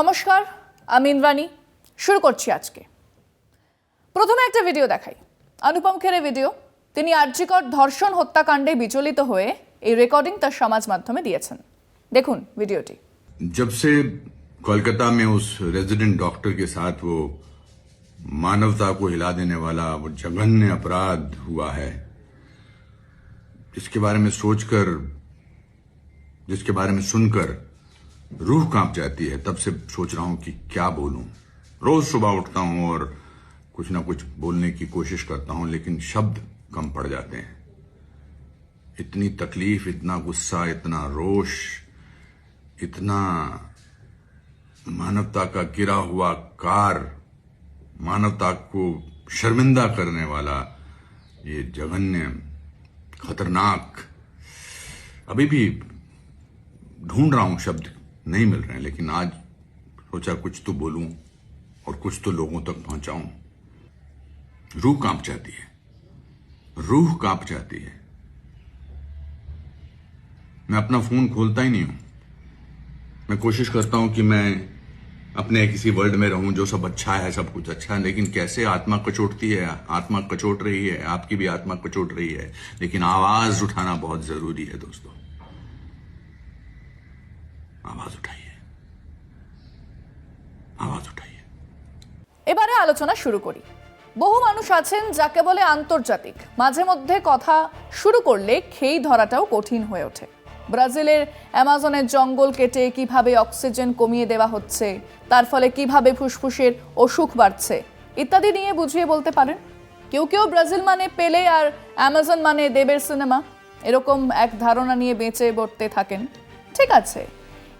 নমস্কার আমি ইন্দ্রাণী শুরু করছি আজকে প্রথমে একটা ভিডিও দেখাই অনুপম খেরের ভিডিও তিনি আর্যিকর ধর্ষণ হত্যাকাণ্ডে বিচলিত হয়ে এই রেকর্ডিং তার সমাজ মাধ্যমে দিয়েছেন দেখুন ভিডিওটি जब से कोलकाता में उस रेजिडेंट डॉक्टर के साथ वो मानवता को हिला देने वाला वो जघन्य अपराध हुआ है जिसके बारे में सोचकर जिसके बारे में सुनकर रूह काँप जाती है, तब से सोच रहा हूँ कि क्या बोलूँ। रोज सुबह उठता हूँ और कुछ ना कुछ बोलने की कोशिश करता हूँ, लेकिन शब्द कम पड़ जाते हैं। इतनी तकलीफ़, इतना गुस्सा, इतना रोष, इतना मानवता का गिरा हुआ कार, मानवता को शर्मिंदा करने वाला, ये जघन्य, खतरनाक, अभी भी ढूंढ रहा हूँ शब्द। नहीं मिल रहे हैं, लेकिन आज सोचा कुछ तो बोलूँ और कुछ तो लोगों तक पहुंचाऊं। रूह काँप जाती है। रूह काँप जाती है। मैं अपना फ़ोन खोलता ही नहीं हूँ। मैं कोशिश करता हूँ कि मैं अपने किसी वर्ल्ड में रहूँ जो सब अच्छा है, सब कुछ अच्छा है, लेकिन कैसे आत्मा कचोटती है? आत्मा कचोट रही है, आपकी भी आत्मा कचोट रही है, लेकिन आवाज़ उठाना बहुत ज़रूरी है दोस्तों। आवाज उठाइए आवाज उठाइए এবারে আলোচনা শুরু করি বহু মানুষ আছেন যাকে বলে আন্তর্জাতিক মাঝে মধ্যে কথা শুরু করলে খেই ধরাটাও কঠিন হয়ে ওঠে ব্রাজিলের অ্যামাজনের জঙ্গল কেটে কিভাবে অক্সিজেন কমিয়ে দেওয়া হচ্ছে তার ফলে কিভাবে ফুসফুসের অসুখ বাড়ছে ইত্যাদি নিয়ে বুঝিয়ে বলতে পারেন কেউ কেউ ব্রাজিল মানে পেলে আর অ্যামাজন মানে দেবের সিনেমা এরকম এক ধারণা নিয়ে বেঁচে বসতে থাকেন ঠিক আছে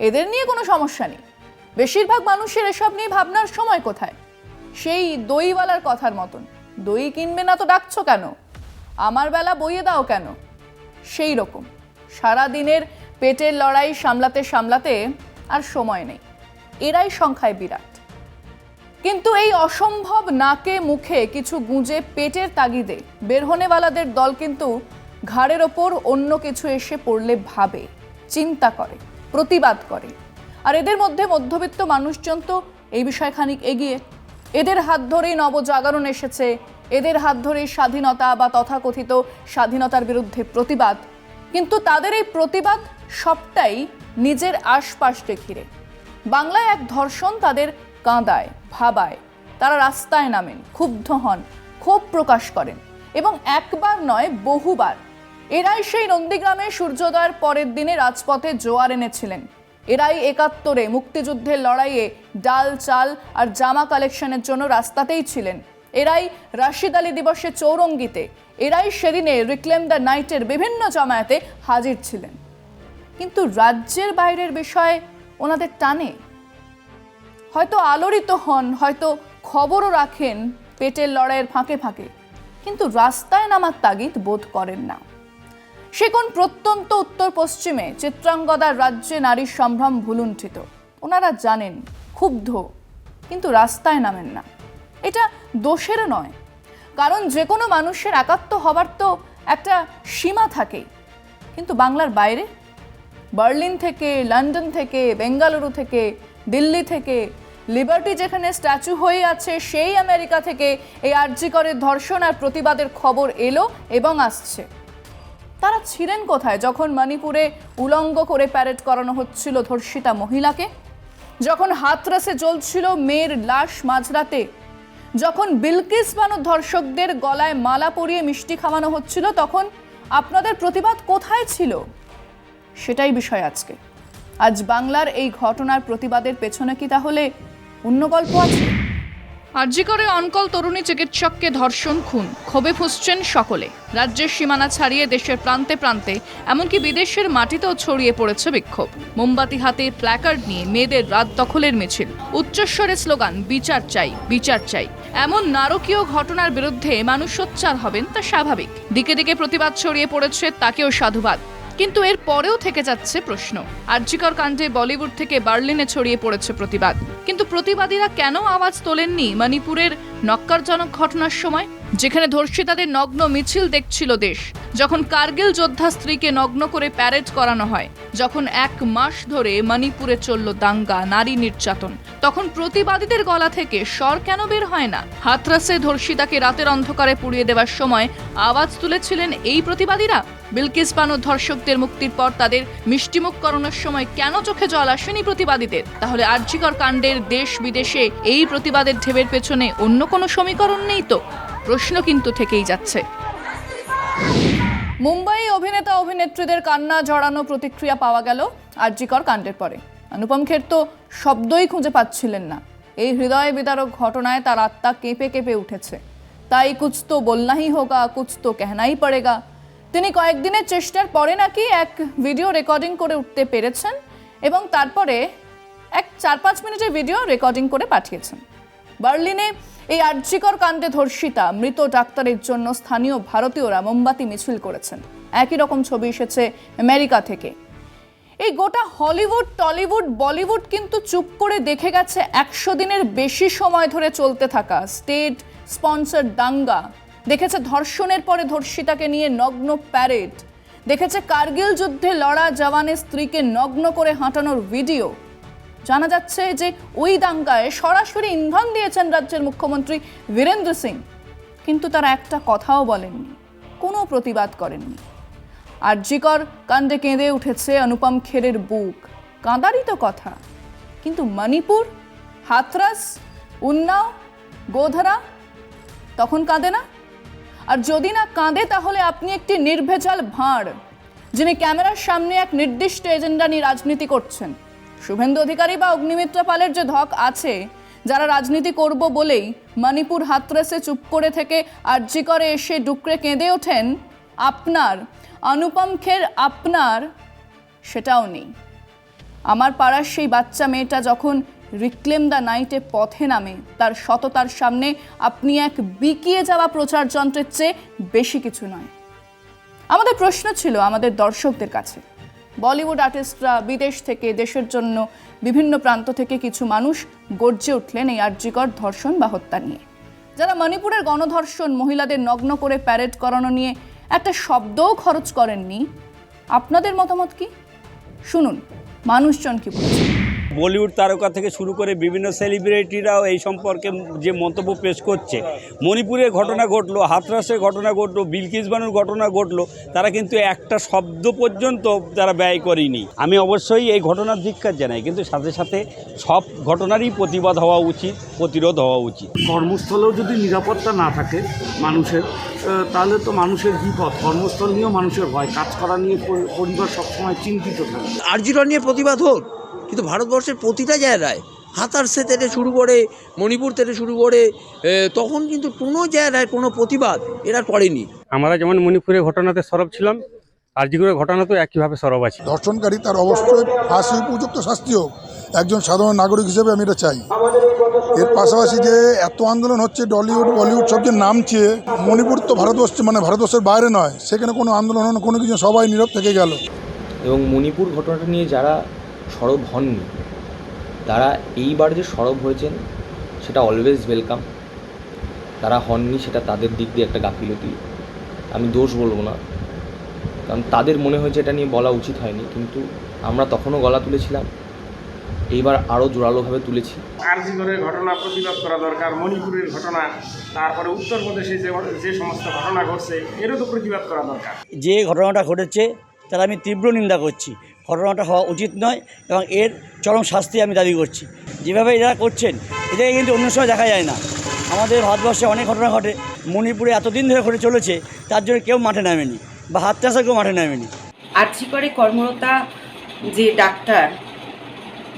এদের নিয়ে কোনো সমস্যা নেই। বেশিরভাগ মানুষের এসব নিয়ে ভাবনার সময় কোথায়? সেই দইওয়ালার কথার মতন। দই কিনবে না তো ডাকছো কেন? আমার বেলা বইয়ে দাও কেন? সেই রকম। সারা দিনের পেটের লড়াই সামলাতে সামলাতে আর সময় নেই। এরাই সংখ্যায় বিরাট। কিন্তু এই অসম্ভব নাকে মুখে কিছু গুঁজে পেটের তাগিদে বেরহনেওয়ালাদের দল কিন্তু ঘাড়ের ওপর অন্য কিছু এসে পড়লে ভাবে, চিন্তা করে। প্রতিবাদ করে। আর এদের মধ্যে মধ্যবিত্ত মানুষজন তো এই বিষয়ে খানিক এগিয়ে। এদের হাত ধরেই নবজাগরণ এসেছে। এদের হাত ধরেই স্বাধীনতা বা তথাকথিত স্বাধীনতার বিরুদ্ধে প্রতিবাদ। কিন্তু তাদের এই প্রতিবাদ সবটাই নিজের আশপাশকে ঘিরে বাংলায় এক ধর্ষণ তাদের কাঁদায়, ভাবায়। তারা রাস্তায় নামেন, ক্ষুব্ধ হন, ক্ষোভ প্রকাশ করেন। এবং একবার নয়, বহুবার এরাই সেই নন্দীগ্রামে সূর্যোদয়ের পরের দিনে রাজপথে জোয়ার এনেছিলেন। এরাই একাত্তরে মুক্তিযুদ্ধের লড়াইয়ে ডাল, চাল আর জামা কালেকশনের জন্য রাস্তাতেই ছিলেন। এরাই রাশিদ আলী দিবসে চৌরঙ্গিতে। এরাই সেদিনে রিক্লেম দ্য নাইটের বিভিন্ন জামায়াতে হাজির ছিলেন। কিন্তু রাজ্যের বাইরের বিষয়ে ওনাদের টানে। হয়তো আলোড়িত হন, হয়তো খবরও রাখেন পেটের লড়াইয়ের ফাঁকে ফাঁকে। কিন্তু রাস্তায় নামার তাগিদ বোধ করেন না। সে কোন প্রত্যন্ত উত্তর পশ্চিমে চিত্রাঙ্গদার রাজ্যে নারীর সম্ভ্রম ভুলুণ্ঠিত? ওনারা জানেন, ক্ষুব্ধ, কিন্তু রাস্তায় নামেন না। এটা দোষেরও নয়। কারণ যে কোনো মানুষের একাত্ম হবার তো একটা সীমা থাকেই। কিন্তু বাংলার বাইরে? বার্লিন থেকে, লন্ডন থেকে, বেঙ্গালুরু থেকে, দিল্লি থেকে, লিবার্টি যেখানে স্ট্যাচু হয়ে আছে, সেই আমেরিকা থেকে এই আর্যিকরের ধর্ষণ আর প্রতিবাদের খবর এলো এবং আসছে। তারা ছিলেন কোথায়? যখন মণিপুরে উলঙ্গ করে প্যারেড করানো হচ্ছিল ধর্ষিতা মহিলাকে, যখন হাতরাসে জ্বলছিল মেয়ের লাশ মাঝরাতে, যখন বিলকিস বানু ধর্ষকদের গলায় মালা পরিয়ে মিষ্টি খাওয়ানো হচ্ছিল, তখন আপনাদের প্রতিবাদ কোথায় ছিল? সেটাই বিষয় আজকে। আজ বাংলার এই ঘটনার প্রতিবাদের পেছনে কি তাহলে অন্য গল্প আছে? আরজিকরে অনকল তরুণী চিকিৎসককে ধর্ষণ, খুন। ক্ষোভে ফুসছেন সকলে। রাজ্যের সীমানা ছাড়িয়ে দেশের প্রান্তে প্রান্তে, এমনকি বিদেশের মাটিতেও ছড়িয়ে পড়েছে বিক্ষোভ। মোমবাতি হাতে প্ল্যাকার্ড নিয়ে মেয়েদের রাত দখলের মিছিল। উচ্চস্বরে স্লোগান, বিচার চাই বিচার চাই। এমন নারকীয় ঘটনার বিরুদ্ধে মানুষ সোচ্চার হবেন তা স্বাভাবিক। দিকে দিকে প্রতিবাদ ছড়িয়ে পড়েছে তাকেও সাধুবাদ। কিন্তু এর পরেও থেকে যাচ্ছে প্রশ্ন। আর্যিকর কাণ্ডে বলিউড থেকে বার্লিনে ছড়িয়ে পড়েছে প্রতিবাদ। কিন্তু প্রতিবাদীরা কেন আওয়াজ তোলেননি মণিপুরের নক্কারজনক ঘটনার সময়? যেখানে ধর্ষিতাদের নগ্ন মিছিল দেখছিল দেশ। যখন কার্গিল যোদ্ধা স্ত্রীকে নগ্ন করে প্যারেড করানো হয়, যখন এক মাস ধরে মণিপুরে চলল দাঙ্গা, নারী নির্যাতন, তখন প্রতিবাদীদের গলা থেকে স্বর কেন বের হয় না? হাতরাসে ধর্ষিতাকে রাতের অন্ধকারে পুড়িয়ে দেওয়ার সময় আওয়াজ তুলেছিলেন এই প্রতিবাদীরা? বিলকিস বানু ধর্ষকদের মুক্তির পর তাদের মিষ্টিমুখ করানোর সময় কেন চোখে জল আসেনি প্রতিবাদীদের? তাহলে আর্যিকর কাণ্ডের দেশ বিদেশে এই প্রতিবাদের ঢেবের পেছনে অন্য কোনো সমীকরণ নেই তো? প্রশ্ন কিন্তু থেকেই যাচ্ছে। মুম্বাই অভিনেতা অভিনেত্রীদের কান্না, জড়ানো প্রতিক্রিয়া পাওয়া গেল আরজিকর কাণ্ডের পরে। অনুপম খের তো শব্দই খুঁজে পাচ্ছিলেন না। এই হৃদয় বিদারক ঘটনায় তার আত্মা কেঁপে কেঁপে উঠেছে। তাই কুছ তো বলনাই হোগা কুছ তো কেহনাই পড়েগা। তিনি কয়েকদিনের চেষ্টার পরে নাকি এক ভিডিও রেকর্ডিং করে উঠতে পেরেছেন এবং তারপরে এক চার পাঁচ মিনিটের ভিডিও রেকর্ডিং করে পাঠিয়েছেন। বার্লিনে এই আর্যিকর কাণ্ডে ধর্ষিতা, মৃত ডাক্তারের জন্য স্থানীয় ভারতীয়রা মোমবাতি মিছিল করেছেন। একই রকম ছবি এসেছে আমেরিকা থেকে। এই গোটা হলিউড, টলিউড, বলিউড কিন্তু চুপ করে দেখে গেছে একশো দিনের বেশি সময় ধরে চলতে থাকা স্টেট স্পন্সর দাঙ্গা। দেখেছে ধর্ষণের পরে ধর্ষিতাকে নিয়ে নগ্ন প্যারেড। দেখেছে কার্গিল যুদ্ধে লড়া জওয়ানের স্ত্রীকে নগ্ন করে হাঁটানোর ভিডিও। জানা যাচ্ছে যে ওই দাঙ্গায় সরাসরি ইন্ধন দিয়েছেন রাজ্যের মুখ্যমন্ত্রী বীরেন্দ্র সিং। কিন্তু তারা একটা কথাও বলেননি, কোনো প্রতিবাদ করেননি। আরজিকর কাণ্ডে কেঁদে উঠেছে অনুপম খেরের বুক। কাঁদারই তো কথা। কিন্তু মণিপুর, হাতরাস উন্নাও গোধরা তখন কাঁদে না? আর যদি না কাঁদে, তাহলে আপনি একটি নির্ভেজাল ভাঁড়, যিনি ক্যামেরার সামনে এক নির্দিষ্ট এজেন্ডা নিয়ে রাজনীতি করছেন। শুভেন্দু অধিকারী বা অগ্নিমিত্র পালের যে ধক আছে, যারা রাজনীতি করব বলেই মণিপুর হাতরাসে চুপ করে থেকে আর্জি করে এসে ডুকরে কেঁদে ওঠেন আপনার, অনুপম খের আপনার, সেটাও নেই। আমার পাড়ার সেই বাচ্চা মেয়েটা যখন রিক্লেম দ্য নাইটে পথে নামে, তার সততার সামনে আপনি এক বিকিয়ে যাওয়া প্রচার যন্ত্রের চেয়ে বেশি কিছু নয়। আমাদের প্রশ্ন ছিল আমাদের দর্শকদের কাছে বলিউড আর্টিস্টরা বিদেশ থেকে দেশের জন্য বিভিন্ন প্রান্ত থেকে কিছু মানুষ গর্জে উঠলেন এই আর্যিকর ধর্ষণ বা হত্যা নিয়ে। যারা মণিপুরের গণধর্ষণ, মহিলাদের নগ্ন করে প্যারেড করানো নিয়ে একটা শব্দও খরচ করেননি, আপনাদের মতামত কি? শুনুন, মানুষজন কি বলছে বলিউড তারকা থেকে শুরু করে বিভিন্ন সেলিব্রিটিরাও এই সম্পর্কে যে মন্তব্য পেশ করছে। মণিপুরে ঘটনা ঘটলো হাতরাসের ঘটনা ঘটলো বিলকিস বানুর ঘটনা ঘটলো তারা কিন্তু একটা শব্দ পর্যন্ত তারা ব্যয় করেনি। আমি অবশ্যই এই ঘটনার ধিক্কার জানাই কিন্তু সাথে সাথে সব ঘটনারই প্রতিবাদ হওয়া উচিত প্রতিরোধ হওয়া উচিত। কর্মস্থলেও যদি নিরাপত্তা না থাকে মানুষের তাহলে তো মানুষের বিপদ। কর্মস্থল নিয়েও মানুষের ভয়। কাজ করা নিয়ে পরি- পরিবার সবসময় চিন্তিত থাকে। আর্জিটন নিয়ে প্রতিবাদ হোক। কিন্তু ভারতবর্ষের প্রতিটা জায়গায় হাতারসে থেকে শুরু করে মণিপুর থেকে শুরু করে তখন কিন্তু কোনো জায়গায় কোনো প্রতিবাদ এরা করেনি। আমরা যেমন মণিপুরের ঘটনাতে সরব ছিলাম আর্যগুরের ঘটনা তো একইভাবে সরব আছে। ধর্ষণকারী তার অবশ্যই ফাঁসি উপযুক্ত শাস্তি হোক একজন সাধারণ নাগরিক হিসেবে আমি এটা চাই। এর পাশাপাশি যে এত আন্দোলন হচ্ছে ডলিউড বলিউড সব যে নামছে মণিপুর তো ভারতবর্ষ মানে ভারতবর্ষের বাইরে নয় সেখানে কোনো আন্দোলন হলো কোনো কিছু সবাই নীরব থেকে গেল। এবং মণিপুর ঘটনাটা নিয়ে যারা সরব হননি। তারা এইবার যে সরব হয়েছেন সেটা অলওয়েজ ওয়েলকাম তারা হননি সেটা তাদের দিক দিয়ে একটা গাফিলতি। আমি দোষ বলব না। কারণ তাদের মনে হয়েছে এটা নিয়ে বলা উচিত হয়নি কিন্তু আমরা তখনও গলা তুলেছিলাম। এইবার আরও জোরালোভাবে তুলেছি। কার্যকরের ঘটনা প্রতিবাদ করা দরকার মণিপুরের ঘটনা তারপরে উত্তরপ্রদেশে যে যে সমস্ত ঘটনা ঘটছে এরও তো প্রতিবাদ করা দরকার। যে ঘটনাটা ঘটেছে তার আমি তীব্র নিন্দা করছি। ঘটনাটা হওয়া উচিত নয় এবং এর চরম শাস্তি আমি দাবি করছি। যেভাবে এরা করছেন এটাকে কিন্তু অন্য সময় দেখা যায় না। আমাদের ভারতবর্ষে অনেক ঘটনা ঘটে। মণিপুরে এতদিন ধরে ঘটে চলেছে, তার জন্য কেউ মাঠে নামেনি বা হাত চাষা কেউ মাঠে নামেনি। আর্জি করে কর্মরতা যে ডাক্তার,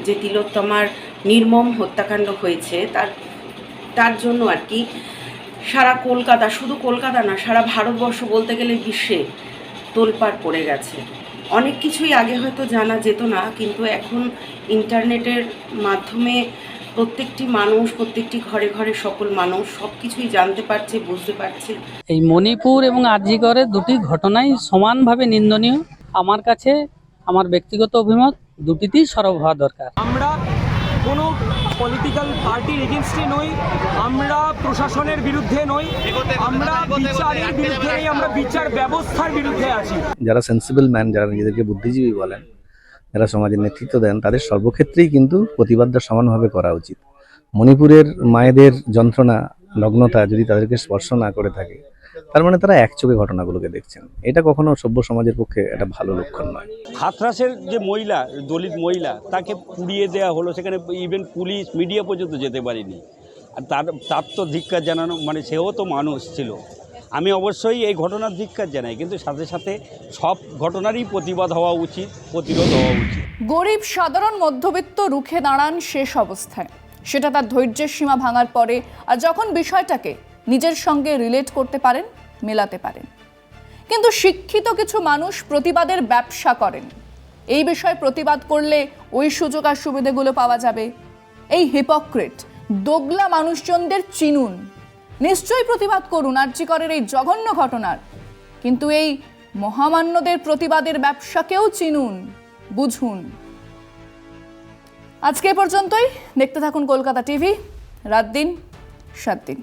যে তিলোত্তমার নির্মম হত্যাকাণ্ড হয়েছে, তার তার জন্য আর কি সারা কলকাতা, শুধু কলকাতা না, সারা ভারতবর্ষ বলতে গেলে বিশ্বে তোলপাড় পড়ে গেছে। অনেক কিছুই আগে হয়তো জানা যেত না কিন্তু এখন ইন্টারনেটের মাধ্যমে প্রত্যেকটি মানুষ প্রত্যেকটি ঘরে ঘরে সকল মানুষ সব কিছুই জানতে পারছে বুঝতে পারছে। এই মণিপুর এবং আরজিগড়ের দুটি ঘটনাই সমানভাবে নিন্দনীয়। আমার কাছে আমার ব্যক্তিগত অভিমত দুটিতেই সরব হওয়া দরকার। আমরা কোনো পলিটিক্যাল পার্টির এগেনস্টে নই, আমরা প্রশাসনের বিরুদ্ধে নই, আমরা বিচারের বিরুদ্ধে নেই, আমরা বিচার ব্যবস্থার বিরুদ্ধে আছি। যারা সেন্সিবল ম্যান যারা নিজেদেরকে বুদ্ধিজীবী বলেন, যারা সমাজের নেতৃত্ব দেন, তাদের সর্বক্ষেত্রেই কিন্তু প্রতিবাদটা সমানভাবে করা উচিত। মণিপুরের মায়েদের যন্ত্রণা, নগ্নতা যদি তাদেরকে স্পর্শ না করে থাকে তার মানে তারা একচোখে ঘটনাগুলোকে দেখছেন। এটা কখনো সভ্য সমাজের পক্ষে একটা ভালো লক্ষণ নয়। হাতরাসের যে মহিলা দলিত মহিলা তাকে পুড়িয়ে দেওয়া হলো সেখানে ইভেন পুলিশ মিডিয়া পর্যন্ত যেতে পারেনি। আর তার তার তো ধিক্কার জানানো মানে সেও তো মানুষ ছিল। আমি অবশ্যই এই ঘটনার ধিক্কার জানাই কিন্তু সাথে সাথে সব ঘটনারই প্রতিবাদ হওয়া উচিত প্রতিরোধ হওয়া উচিত। গরিব সাধারণ মধ্যবিত্ত রুখে দাঁড়ান শেষ অবস্থায়। সেটা তার ধৈর্যের সীমা ভাঙার পরে আর যখন বিষয়টাকে নিজের সঙ্গে রিলেট করতে পারেন, মেলাতে পারেন। কিন্তু শিক্ষিত কিছু মানুষ প্রতিবাদের ব্যবসা করেন। এই বিষয়ে প্রতিবাদ করলে ওই সুযোগ আর সুবিধাগুলো পাওয়া যাবে। এই হিপোক্রেট দোগলা মানুষজনদের চিনুন। নিশ্চয়ই প্রতিবাদ করুন, আর্যিকরের এই জঘন্য ঘটনার। কিন্তু এই মহামান্যদের প্রতিবাদের ব্যবসাকেও চিনুন, বুঝুন। আজকে পর্যন্তই। দেখতে থাকুন কলকাতা টিভি। রাত দিন, সাত দিন।